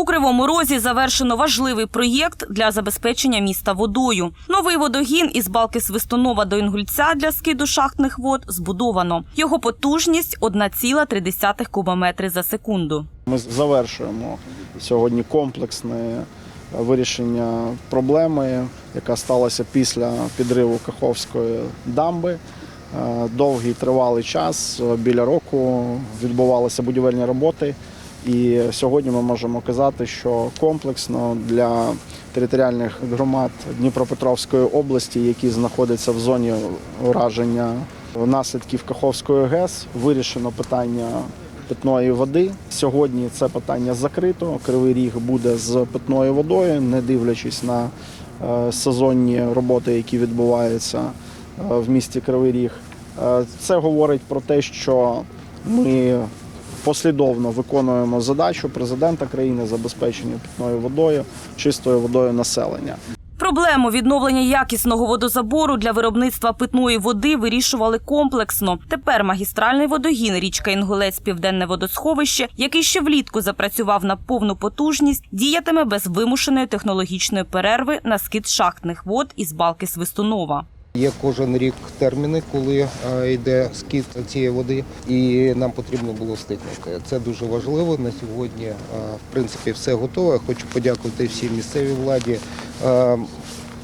У Кривому Розі завершено важливий проєкт для забезпечення міста водою. Новий водогін із балки Свистунова до Інгульця для скиду шахтних вод збудовано. Його потужність 1,3 кубометри за секунду. Ми завершуємо сьогодні комплексне вирішення проблеми, яка сталася після підриву Каховської дамби. Е, Довгий тривалий час е, біля року відбувалися будівельні роботи. І сьогодні ми можемо казати, що комплексно для територіальних громад Дніпропетровської області, які знаходяться в зоні ураження наслідків Каховської ГЕС, вирішено питання питної води. Сьогодні це питання закрито. Кривий ріг буде з питною водою, не дивлячись на е, сезонні роботи, які відбуваються е, в місті Кривий Ріг. Е, Це говорить про те, що ми послідовно виконуємо задачу президента країни забезпечення питною водою, чистою водою населення. Проблему відновлення якісного водозабору для виробництва питної води вирішували комплексно. Тепер магістральний водогін річка Інгулець Південне водосховище, який ще влітку запрацював на повну потужність, діятиме без вимушеної технологічної перерви на скид шахтних вод із балки Свистунова. Є кожен рік терміни, коли е, йде скид цієї води, і нам потрібно було стикнути. Це дуже важливо. На сьогодні, е, в принципі, все готове. Хочу подякувати всій місцевій владі, е,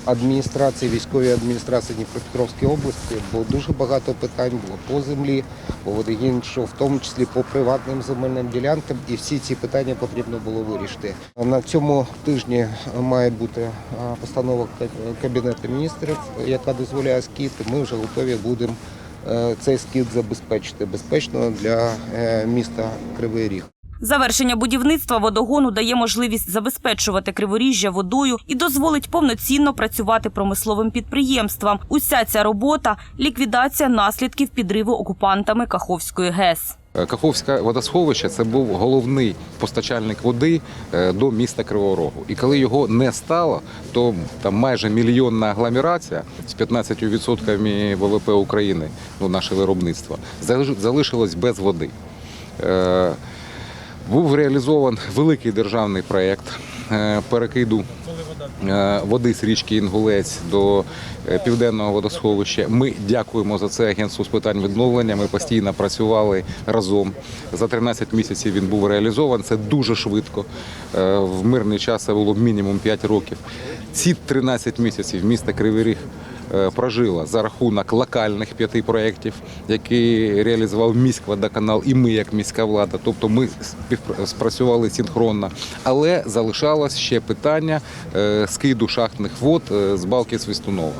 адміністрації, військовій адміністрації Дніпропетровської області, бо дуже багато питань було по землі, по водогін, що в тому числі по приватним земельним ділянкам, і всі ці питання потрібно було вирішити. На цьому тижні має бути е, постанова Кабінету міністрів, яка дозволяє скіт. Ми вже готові будемо е, цей скіт забезпечити безпечно для е, міста Кривий Ріг. Завершення будівництва водогону дає можливість забезпечувати криворіжжя водою і дозволить повноцінно працювати промисловим підприємствам. Уся ця робота ліквідація наслідків підриву окупантами Каховської ГЕС. Каховське водосховище це був головний постачальник води е, до міста Кривого Рогу. І коли його не стало, то там майже мільйонна агломерація з 15% ВВП України, ну наше виробництво, залиш- залишилось без води. Був реалізований великий державний проєкт е, перекиду е, води з річки Інгулець до е, південного водосховища. Ми дякуємо за це агентству з питань відновлення. Ми постійно працювали разом. За 13 місяців він був реалізований. Це дуже швидко. В мирний час це було мінімум 5 років. Ці 13 місяців місто Кривий Ріг прожила за рахунок локальних п'яти проєктів, які реалізував міськводоканал і ми як міська влада. Тобто ми співпра- спрацювали синхронно. Але залишалось ще питання е, скиду шахтних вод е, з балки Свистунова.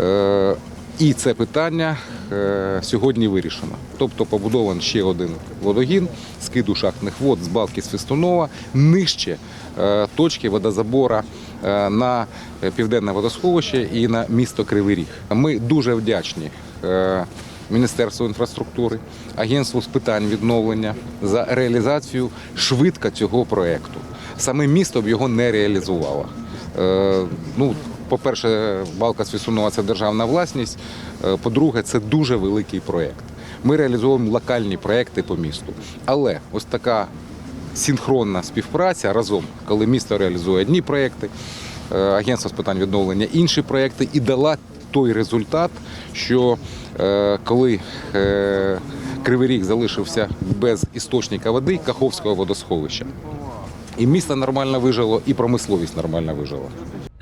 Е, І це питання е, сьогодні вирішено. Тобто побудований ще один водогін скиду шахтних вод з балки Свистунова нижче е, точки водозабора е, на південне водосховище і на місто Кривий Ріг. Ми дуже вдячні. е, Міністерству інфраструктури, агентству з питань відновлення за реалізацію швидко цього проєкту. Саме місто б його не реалізувало. Е, ну, по-перше, балка Свісунова це державна власність. Е, По-друге, це дуже великий проєкт. Ми реалізовуємо локальні проєкти по місту. Але ось така синхронна співпраця разом, коли місто реалізує одні проєкти, е, агентство з питань відновлення інші проєкти, і дала той результат, що е, коли е, Кривий Ріг залишився без істочника води Каховського водосховища. І місто нормально вижило, і промисловість нормально вижила.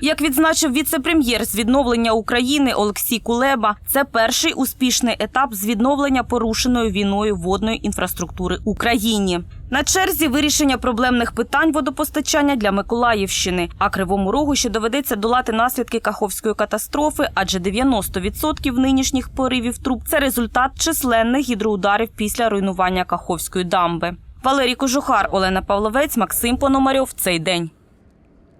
Як відзначив віце-прем'єр з відновлення України Олексій Кулеба, це перший успішний етап з відновлення порушеної війною водної інфраструктури Україні. На черзі вирішення проблемних питань водопостачання для Миколаївщини. А кривому рогу ще доведеться долати наслідки каховської катастрофи, адже 90% нинішніх поривів труб це результат численних гідроударів після руйнування Каховської дамби. Валерій Кожухар, Олена Павловець, Максим Пономарьов. Цей день.